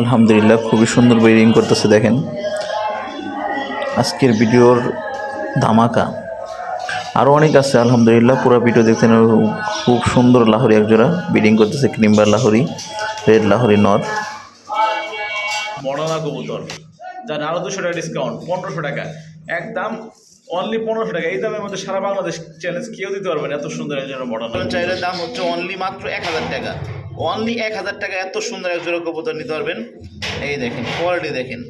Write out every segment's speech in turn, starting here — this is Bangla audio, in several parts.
আলহামদুলিল্লাহ খুবই সুন্দর ব্রিডিং করতেছে দেখেন। আজকের ভিডিওর ধামাকা। আরও অনেক আছে আলহামদুলিল্লাহ পুরো ভিডিও দেখতে খুব সুন্দর লাহরি একজোড়া ব্রিডিং করতেছে ক্রিম্বার লাহরি রেড লাহরি নর। মডানা কবুতর। যার আরও দুশো টাকা ডিসকাউন্ট পনেরোশো টাকা। একদম অনলি পনেরোশো টাকা। এই দামের মধ্যে সারা বাংলাদেশ চ্যালেঞ্জ কেউ দিতে পারবে না এত সুন্দর একজন মডানা চাইলের দাম হচ্ছে অনলি মাত্র এক হাজার টাকা। অনলি এক হাজার টাকা এত সুন্দর এক জোড়া কবুতর নিতে পারবেন। এই দেখেন কোয়ালিটি দেখেন।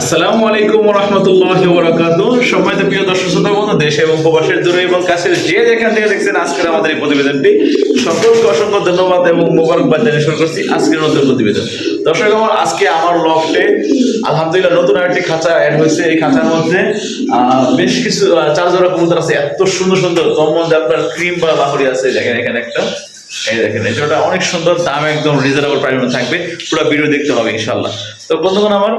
আসসালামু আলাইকুম রহমতুল্লাহ বরাকাত সম্মানিত প্রিয় দর্শক শ্রোতা বন্ধু, দেশ এবং প্রবাসের দূরে এবং কাছের যে যেখান থেকে দেখছেন আজকের আমাদের এই প্রতিবেদনটি, সকলকে অসংখ্য ধন্যবাদ এবং মোবারকবাদ জানিয়ে শুরু করছি আজকের নতুন প্রতিবেদন। দর্শক আমার, আজকে আমার লফটে আলহামদুলিল্লাহ নতুন আরেকটি খাঁচা অ্যাড হয়েছে। এই খাঁচার মধ্যে বেশ কিছু চার জোড়া আছে। এত সুন্দর সুন্দর তোর মধ্যে আপনার ক্রিম বা লাহরি আছে। দেখেন এখানে একটা। এই দেখেন, এই অনেক সুন্দর, দাম একদম রিজনেবল প্রাইসে থাকবে। পুরো ভিডিও দেখতে হবে ইনশাল্লাহ তো বন্ধুগণ, আমার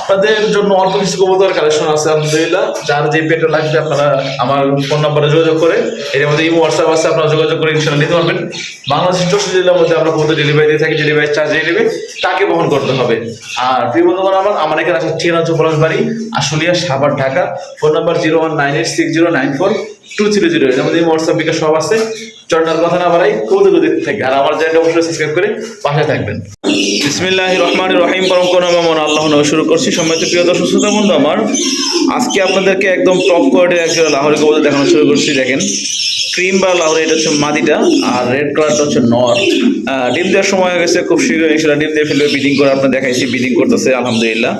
আপনাদের জন্য অল্প কিছু কবুতর কালেকশন আছে, আলহামদুলিল্লাহ। যার যে পেটে লাগবে আপনারা আমার ফোন নাম্বারে যোগাযোগ করে, এর মধ্যে ইমো হোয়াটসঅ্যাপ আছে, আপনারা যোগাযোগ করে ইনশাল্লাহ নিতে পারবেন। বাংলাদেশের চৌষট্টি জেলার মধ্যে আমরা কবুতর ডেলিভারি দিয়ে থাকি ডেলিভারি চার্জ দিয়ে নেবে, তাকে বহন করতে হবে। আর প্রিয় বন্ধুগণ, আমার আমার এখানে আছে ঠিকানা হচ্ছে বাড়ি Ashulia, Savar, Dhaka phone number zero one nine eight six zero nine four two zero zero আমাদের হোয়াটসঅ্যাপ বিকাশ সব আছে। চন্ডার কথা না বাড়াই কৌতুক দেখতে থাকবে আর আমার চ্যানেলটা অবশ্যই সাবস্ক্রাইব করে পাশে থাকবেন। বিসমিল্লাহ রহমান রহিম পরম করুণা আল্লাহ নামে শুরু করছি। সম্মানিত প্রিয় দর্শক শ্রোতা বন্ধু আমার আজকে আপনাদেরকে একদম টপ কোয়ালিটির একজন লাহোরি কবুতর দেখানো শুরু করছি। দেখেন ক্রিম বা লাহোরি এটা হচ্ছে মাদিটা আর রেড কালারটা হচ্ছে নর আহ, ডিম দেওয়ার সময় হয়ে গেছে খুব শীঘ্রই সেটা ডিম দিয়ে ফেলবে বিডিং করে আপনার দেখাইছি বিডিং করতেছে আলহামদুলিল্লাহ।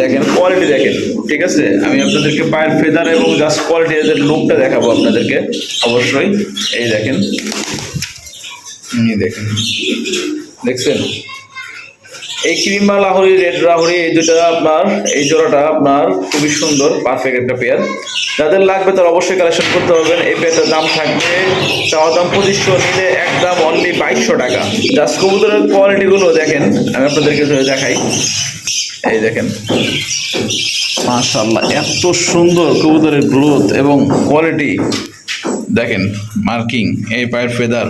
দেখেন কোয়ালিটি দেখেন ঠিক আছে? আমি আপনাদেরকে পায়ের ফেদার এবং জাস্ট কোয়ালিটি এদের লুকটা দেখাবো আপনাদেরকে অবশ্যই। এই দেখেন দেখেন। দেখছেন? এই ক্রিম লাহরি রেড লাহরি এই দুটো আপনার, এই জোড়াটা আপনার খুবই সুন্দর পারফেক্ট একটা পেয়ার যাদের লাগবে তারা অবশ্যই কালেকশন করতে পারবেন। এই পেয়ারটার দাম থাকবে, চাওয়া দাম পঁচিশশো নিলে একদম অনলি বাইশশো টাকা। জাস্ট কবুতরের কোয়ালিটিগুলো দেখেন, আমি আপনাদেরকে দেখাই। এই দেখেন। মাশাল্লাহ এত সুন্দর কবুতরের গ্রোথ এবং কোয়ালিটি দেখেন মার্কিং এই পায়ের ফেদার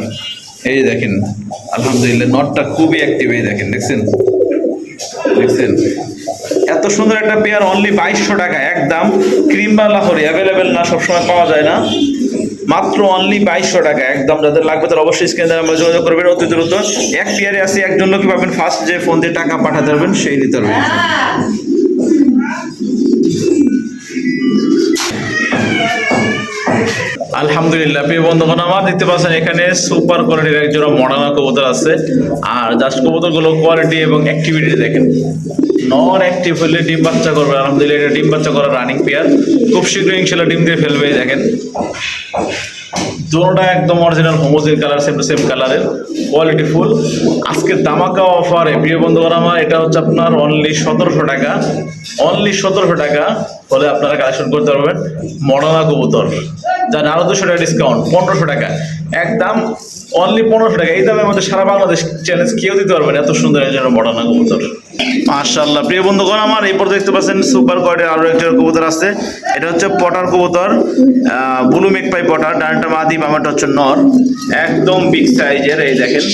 এই দেখেন, আলহামদুলিল্লাহ নটটা খুবই অ্যাক্টিভ এই দেখেন, দেখছেন? দেখছেন? এত সুন্দর একটা পেয়ার অনলি বাইশশো টাকা, একদম ক্রিম বা লাহরি অ্যাভেলেবেল না, সবসময় পাওয়া যায় না। মাত্র অনলি বাইশশো টাকা, একদম যাদের লাগবে তারা অবশ্যই স্ক্রিনে আমরা যোগাযোগ করবেন, অতি দ্রুত। এক পেয়ারে আছে, একজন লোকই পাবেন ফার্স্ট যে ফোন দিয়ে টাকা পাঠাতে পারবেন, সেই নিতে পারবেন। আলহামদুলিল্লাহ, প্রিয় বন্ধুগণ, আমার দেখতে পাচ্ছেন এখানে সুপার কোয়ালিটির একজোড়া মডার্না কবুতর আছে। আর জাস্ট কবুতরগুলো কোয়ালিটি এবং অ্যাক্টিভিটি দেখেন। নন অ্যাক্টিভ হলে ডিম বাচ্চা করবে। আলহামদুলিল্লাহ, এটা ডিম বাচ্চা করার রানিং পেয়ার খুব শীঘ্রই ইনশাল্লাহ ডিম দিয়ে ফেলবে দেখেন। দুটোটা একদম অরিজিনাল হোমোজিন কালার সেম সেম কালারের কোয়ালিটি ফুল আজকে দামাকা অফারে প্রিয় বন্ধুগণ আমার, এটা হচ্ছে আপনার অনলি সতেরোশো টাকা। অনলি সতেরোশো টাকা হলে আপনারা কালেকশন করতে পারবেন। মডানা কবুতর। যার আরও দুশো টাকা ডিসকাউন্ট পনেরোশো টাকা। একদম অনলি পনেরোশো টাকা। এই দামের মধ্যে সারা বাংলাদেশ চ্যালেঞ্জ কেউ দিতে পারবেন এত সুন্দর একজন মডানা কবুতর। মাশাল্লাহ প্রিয় বন্ধুগণ, আমার এই পর্যন্ত দেখতে পাচ্ছেন সুপার কোয়ালিটির আরও একজন কবুতর আছে। এটা হচ্ছে পটার কবুতর ব্লু মেকপাই পটার। ডানটা মাদি বামাটা হচ্ছে নর। একদম বিগ সাইজের এই দেখেন,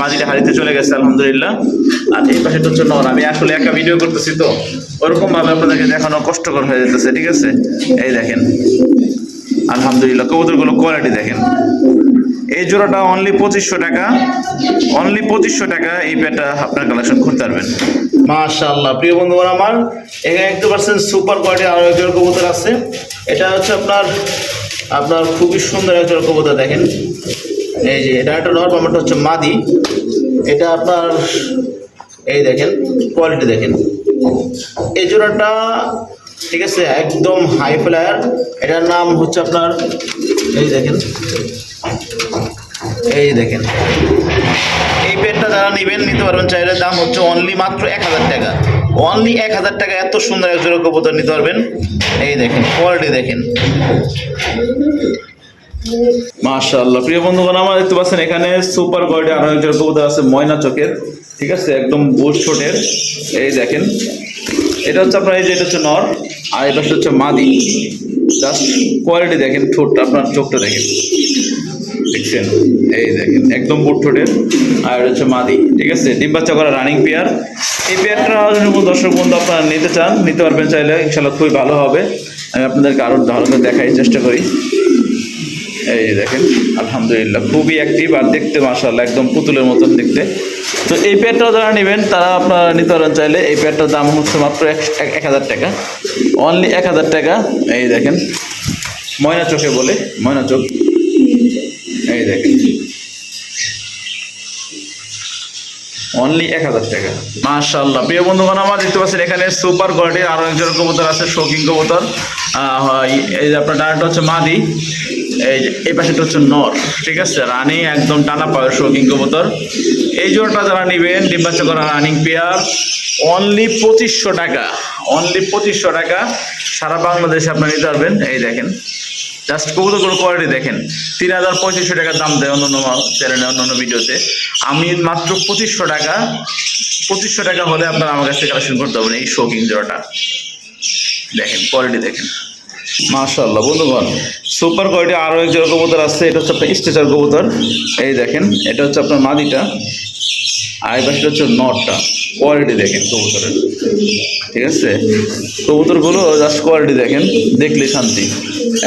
মাদিটা হারিতে চলে গেছে, আলহামদুলিল্লাহ। আর এই পাশেটা হচ্ছে নর। আমি আসলে একা ভিডিও করতেছি তো। ওরকমভাবে আপনাদেরকে দেখানো কষ্টকর হয়ে যেতেছে, ঠিক আছে? এই দেখেন। আলহামদুলিল্লাহ, কবুতরগুলো কোয়ালিটি দেখেন। এই জোড়াটা অনলি পঁচিশশো টাকা। অনলি পঁচিশশো টাকা এই প্যাটটা আপনার কালেকশন করতে পারবেন। মাশাআল্লাহ, প্রিয় বন্ধুগণ আমার, এখানে একটু পার্সেন্ট সুপার কোয়ালিটি আরও এক জোড়া কবুতর আছে। এটা হচ্ছে আপনার আপনার খুবই সুন্দর এক জোড়া কবুতর দেখেন। এই যে, এটা একটা নর বামাটা হচ্ছে মাদি। এটা আপনার, এই দেখেন কোয়ালিটি দেখেন। এই জোড়াটা ঠিক আছে, একদম হাই ফ্লায়ার এটার নাম হচ্ছে আপনার, এই দেখেন। এই দেখেন। এই পেনটা যারা নেবেন, নিতে পারবেন। চাইলে দাম হচ্ছে অনলি মাত্র এক হাজার টাকা। অনলি এক হাজার টাকা এত সুন্দর এক জোড়া কবুতর নিতে পারবেন। এই দেখেন কোয়ালিটি দেখেন। মাশাআল্লাহ। প্রিয় বন্ধুগণ, আমার দেখতে পাচ্ছেন এখানে সুপার কোয়ালিটি আরও একজন কবুতর আছে ময়না চোখের ঠিক আছে, একদম বুশ ছোটের এই দেখেন। এটা হচ্ছে আপনার এই যে, এটা হচ্ছে নর, আর এটা হচ্ছে মাদি। জাস্ট কোয়ালিটি দেখেন, ঠোঁটটা, আপনার চোখটা দেখেন। দেখছেন? এই দেখেন, একদম বুট ঠোঁটের। আর এটা হচ্ছে মাদি, ঠিক আছে? ডিম বাচ্চা করা রানিং পেয়ার এই পেয়ারটা দর্শক বন্ধু আপনারা নিতে চান, নিতে পারবেন চাইলে ইনশাল্লাহ খুবই ভালো হবে। আমি আপনাদেরকে আরও ভালো করে দেখাই, চেষ্টা করি। এই দেখেন, আলহামদুলিল্লাহ, খুবই অ্যাক্টিভ আর দেখতে মাসাল্লাহ একদম পুতুলের মতন দেখতে। তো এই প্যাডটা যারা নেবেন, তারা আপনারা নিতে পারেন চাইলে। এই প্যাডটার দাম হচ্ছে মাত্র এক হাজার টাকা। অনলি এক হাজার টাকা। এই দেখেন। ময়না চোখে বলে, ময়না চোখ। এই দেখেন। অনলি এক হাজার টাকা। মাশাল্লাহ প্রিয় বন্ধুগণ, আমার দেখতে পাচ্ছেন এখানে সুপার কোয়ালিটির আরও একজন কবুতর আছে, শৌখিন কবুতর। এই যে আপনার ডানাটা হচ্ছে মাদি। এই পাশেটা হচ্ছে নর, ঠিক আছে? রানি একদম টানা পাওয়ার শৌখিন কবুতর। এই জোড়াটা যারা নেবেন ডিম্বাচ্চা করা রানিং পেয়ার অনলি পঁচিশশো টাকা অনলি পঁচিশশো টাকা। সারা বাংলাদেশে আপনারা নিতে পারবেন। এই দেখেন জাস্ট কবুতরগুলো কোয়ালিটি দেখেন। তিন হাজার পঁচিশশো টাকা দাম দেয় অন্য অন্য চ্যানেলে অন্য ভিডিওতে আমি মাত্র পঁচিশশো টাকা পঁচিশশো টাকা হলে আপনারা আমার কাছ থেকে কালেকশন করতে পারবেন এই শৌকিং জোড়াটা। দেখেন কোয়ালিটি দেখেন। মাশাল্লাহ বন্ধুগণ, সুপার কোয়ালিটি আরও এক জোড়া কবুতর আছে, এটা হচ্ছে আপনার স্টেচার কবুতর। এই দেখেন, এটা হচ্ছে আপনার মাদিটা, আর এই পাশে হচ্ছে নটটা কোয়ালিটি দেখেন কবুতরের। ঠিক আছে? কবুতরগুলো জাস্ট কোয়ালিটি দেখেন, দেখলে শান্তি।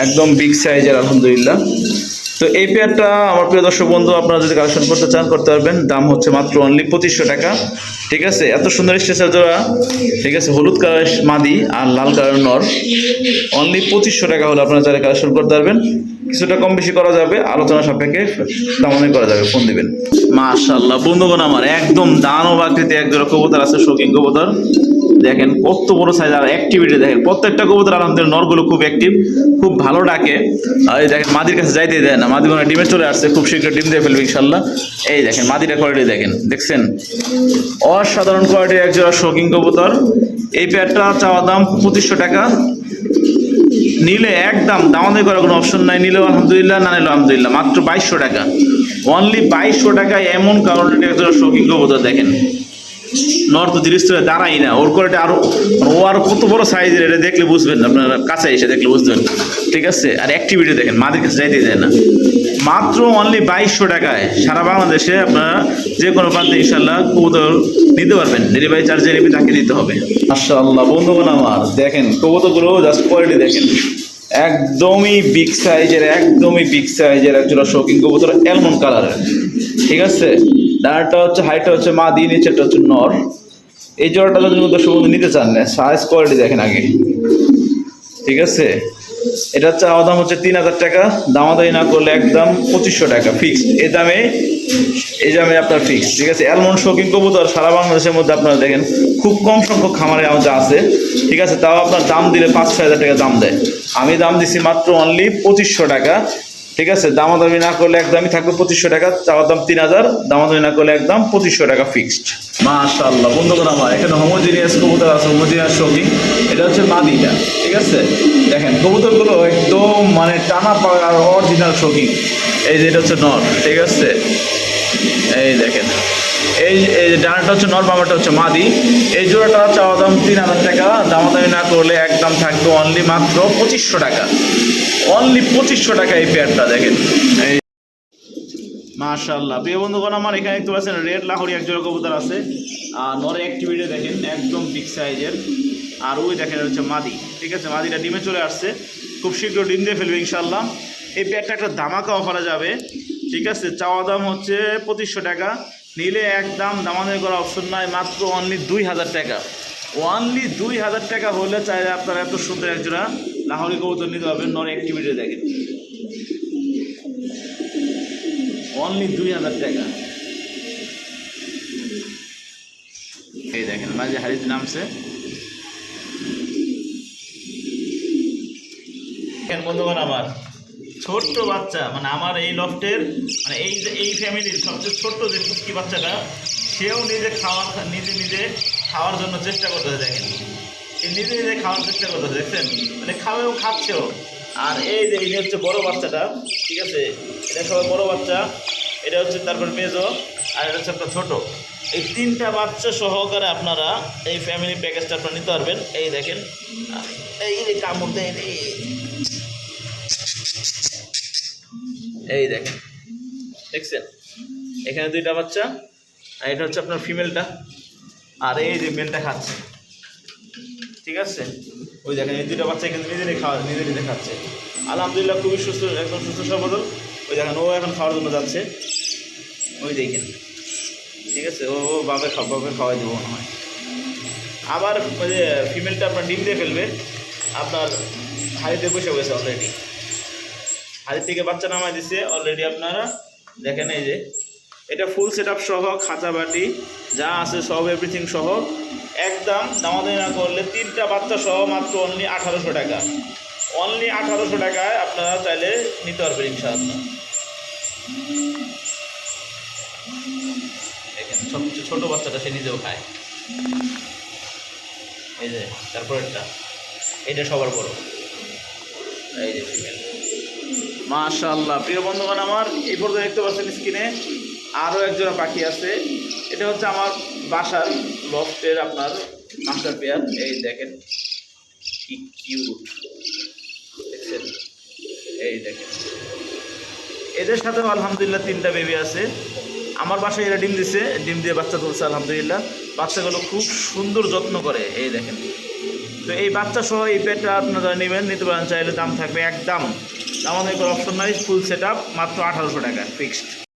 একদম বিগ সাইজের আলহামদুলিল্লাহ। তো এই পেয়ারটা আমার প্রিয় দর্শক বন্ধু, আপনারা যদি কালেকশন করতে চান, করতে পারবেন। দাম হচ্ছে মাত্র অনলি পঁচিশশো টাকা। ঠিক আছে? এত সুন্দর স্টেচার জোড়া। ঠিক আছে? হলুদ কালার মাদি আর লাল কালার নর। অনলি পঁচিশশো টাকা হলে আপনারা চাইলে কালেকশন করতে পারবেন। কিছুটা কম বেশি করা যাবে। আলোচনা সাপেক্ষে দামনে করা যাবে। ফোন দিবেন। মাশাল্লাহ বন্ধুগণ আমার, একদম দানব আকৃতি এক কবুতর আছে, শৌখিন কবুতর। দেখেন কত বড় সাইজ আর অ্যাক্টিভিটি দেখেন। প্রত্যেকটা কবুতর আলহামদুলিল্লাহ নরগুলো খুব অ্যাক্টিভ খুব ভালো ডাকে। এই দেখেন, মাদির কাছে যাইতে দেয় না। মাদি মনে ডিমে চলে আসছে, খুব শীঘ্র ডিম দিয়ে ফেলবে ইনশাল্লাহ। এই দেখেন মাদিটা কোয়ালিটি দেখেন, দেখছেন? অসাধারণ কোয়ালিটির এক জোড়া শৌখিন কবুতর। এই পেয়ারটা চাওয়া দাম পঁচিশশো টাকা। নিলে একদম দামাদামি করার কোনো অপশন নাই। নিলেও আলহামদুলিল্লাহ, না নিলেও আলহামদুলিল্লাহ। মাত্র বাইশশো টাকা। অনলি বাইশশো টাকায় এমন কারণে একজন শৌখিন কবুতর দেখেন। নর্থ জিনিস তো দাঁড়াই না। ওর কোয়ালিটি আরও ও আরও কত বড় সাইজের এটা দেখলে বুঝবেন আপনারা কাছে এসে দেখলে বুঝবেন। ঠিক আছে? আর অ্যাক্টিভিটি দেখেন, মাদের কাছে যাইতে দেয় না। মাত্র অনলি বাইশশো টাকায় সারা বাংলাদেশে আপনারা যে কোনো প্রান্তে ইনশাল্লাহ কবুতর নিতে পারবেন। ডেলিভারি চার্জে নেবে তাকে দিতে হবে। মাশাআল্লাহ, বন্ধুগণ আমার, দেখেন, কবুতরগুলো জাস্ট কোয়ালিটি দেখেন। একদমই বিগ সাইজের একদমই বিগ সাইজের একজোড়া শৌখিন কবুতর অ্যালমন্ড কালারের ঠিক আছে? ডানাটা হচ্ছে হাইটটা হচ্ছে মা দিয়ে নিচেটা হচ্ছে নর। এই জোড়াটা যদি দর্শক বন্ধু নিতে চান না সাইজ কোয়ালিটি দেখেন আগে। ঠিক আছে? এটা হচ্ছে আমার দাম হচ্ছে তিন হাজার টাকা। দামাদামি না করলে একদম পঁচিশশো টাকা ফিক্সড এই দামে এই দামে আপনার ফিক্স ঠিক আছে? অ্যালমন্ড শৌখিন কবুতর সারা বাংলাদেশের মধ্যে আপনারা দেখেন, খুব কম সংখ্যক খামারে আমাদের আছে। ঠিক আছে? তাও আপনার দাম দিলে পাঁচ, ছয় হাজার টাকা দাম দেয়। আমি দাম দিছি মাত্র অনলি পঁচিশশো টাকা। ঠিক আছে? দামাদামি না করলে একদমই থাকবে পঁচিশশো টাকা, চাওয়ার দাম তিন হাজার, দামাদামি না করলে একদম পঁচিশশো টাকা ফিক্সড মাশাল্লাহ বন্ধুগণ আমার, এখানে হোমোজিনিয়াস কবুতর আছে হোমোজিনিয়াস শৌখিন এটা হচ্ছে মাদিটা, ঠিক আছে? দেখেন, কবুতরগুলো একদম মানে টানা পাওয়ার অরিজিনাল শৌখিন এই যে এটা হচ্ছে নট ঠিক আছে? এই দেখেন। এই ডানাটা হচ্ছে নর, বামাটা হচ্ছে মাদি। এই জোড়াটা চাওয়া দাম তিন হাজার টাকা। দামাদামি না করলে একদম থাকবে অনলি মাত্র পঁচিশশো টাকা। অনলি পঁচিশশো টাকা এই পেয়ারটা দেখেন। এই মাশাল্লাহ প্রিয় বন্ধুগণ, আমার এখানে দেখতে পাচ্ছেন রেড লাহোরি এক জোড়া কবুতর আছে। আর নরে অ্যাক্টিভিটি দেখেন, একদম বিগ সাইজের আর ওই দেখেন হচ্ছে মাদি। ঠিক আছে, মাদিটা ডিমে চলে আসছে। খুব শীঘ্র ডিম দিয়ে ফেলবে ইনশাল্লাহ এই পেয়ারটা একটা ধামাকা অফারে যাবে। ঠিক আছে, চাওয়া দাম হচ্ছে পঁচিশশো টাকা। নিলে একদম দামাদামি করার অপশন নাই, মাত্র অনলি দুই হাজার টাকা। অনলি দুই হাজার টাকা হলে চাইলে আপনারা এত সুন্দর একজোড়া লাহোরি কবুতর নিতে পারবেন, নর অ্যাক্টিভিটি দেখেন। অনলি দুই হাজার টাকা। এই দেখেন, মাঝে হারিতে নামছে। বন্ধুগণ আমার ছোট্ট বাচ্চা মানে আমার এই লফটের মানে এই যে, এই ফ্যামিলির সবচেয়ে ছোট্ট যে কুস্কি বাচ্চাটা, সেও নিজে খাওয়ার, নিজে নিজে খাওয়ার জন্য চেষ্টা করতেছে, দেখেন। সে নিজে নিজে খাওয়ার চেষ্টা করতেছে, দেখছেন? মানে খাওয়াও, খাচ্ছেও। আর এই যে যে হচ্ছে বড় বাচ্চাটা, ঠিক আছে? এটা সবাই বড় বাচ্চা, এটা হচ্ছে তারপর মেজো, আর এটা হচ্ছে আপনার ছোট। এই তিনটা বাচ্চা সহকারে আপনারা এই ফ্যামিলি প্যাকেজটা আপনারা নিতে পারবেন। এই দেখেন, এই কামড় দেয় এই। দেখেন, দেখছেন? এখানে দুইটা বাচ্চা, আর এটা হচ্ছে আপনার ফিমেলটা। আর এই যে মেলটা খাচ্ছে। ঠিক আছে? ওই দেখেন, এই দুইটা বাচ্চা কিন্তু নিজেরই খাওয়া নিজে নিজে খাচ্ছে। আলহামদুলিল্লাহ, খুবই সুস্থ, একদম সুস্থ সবল। ওই দেখেন, ও এখন খাওয়ার জন্য যাচ্ছে। ওই দেখেন ঠিক আছে? ও ও বাপে খাও বাপে খাওয়াই দেবো মনে হয়। আবার ওই যে ফিমেলটা আপনার ডিম দিয়ে ফেলবে। আপনার হাড়িতে বসে গেছে অলরেডি হাড়ি থেকে বাচ্চা নামাই দিছে অলরেডি আপনারা দেখেন এই যে। এটা ফুল সেট আপ সহ, খাঁচা বাটি, যা আছে সব এভরিথিং সহ। একদম দামাদামি না করলে তিনটা বাচ্চা সহ মাত্র অনলি আঠারোশো টাকা। অনলি আঠারোশো টাকায় আপনারা চাইলে নিতে পারবেন ইনশাআল্লাহ। দেখেন সবচেয়ে ছোট বাচ্চাটা সে নিজেও খায়। এই যে, তারপরেরটা। এটা সবার বড়। এই যে ফিমেল মাশাল্লাহ প্রিয় বন্ধুগণ আমার, এই পর্যন্ত দেখতে পাচ্ছেন স্ক্রিনে আরও একজোড়া পাখি আছে। এটা হচ্ছে আমার বাসার লফটের আপনার মাস্টার পেয়ার। এই দেখেন কি কিউট। দেখছেন? এই দেখেন। এদের সাথেও আলহামদুলিল্লাহ তিনটা বেবি আছে। আমার বাসায় এরা ডিম দিছে, ডিম দিয়ে বাচ্চা তুলছে, আলহামদুলিল্লাহ। বাচ্চাগুলো খুব সুন্দর যত্ন করে। এই দেখেন। তো এই বাচ্চা সহ এই পেটটা আপনারা নেবেন, নিতে পারেন, চাইলে দাম থাকবে একদম আমাদের অপশন নাই ফুল সেট মাত্র আঠারোশো টাকা ফিক্সড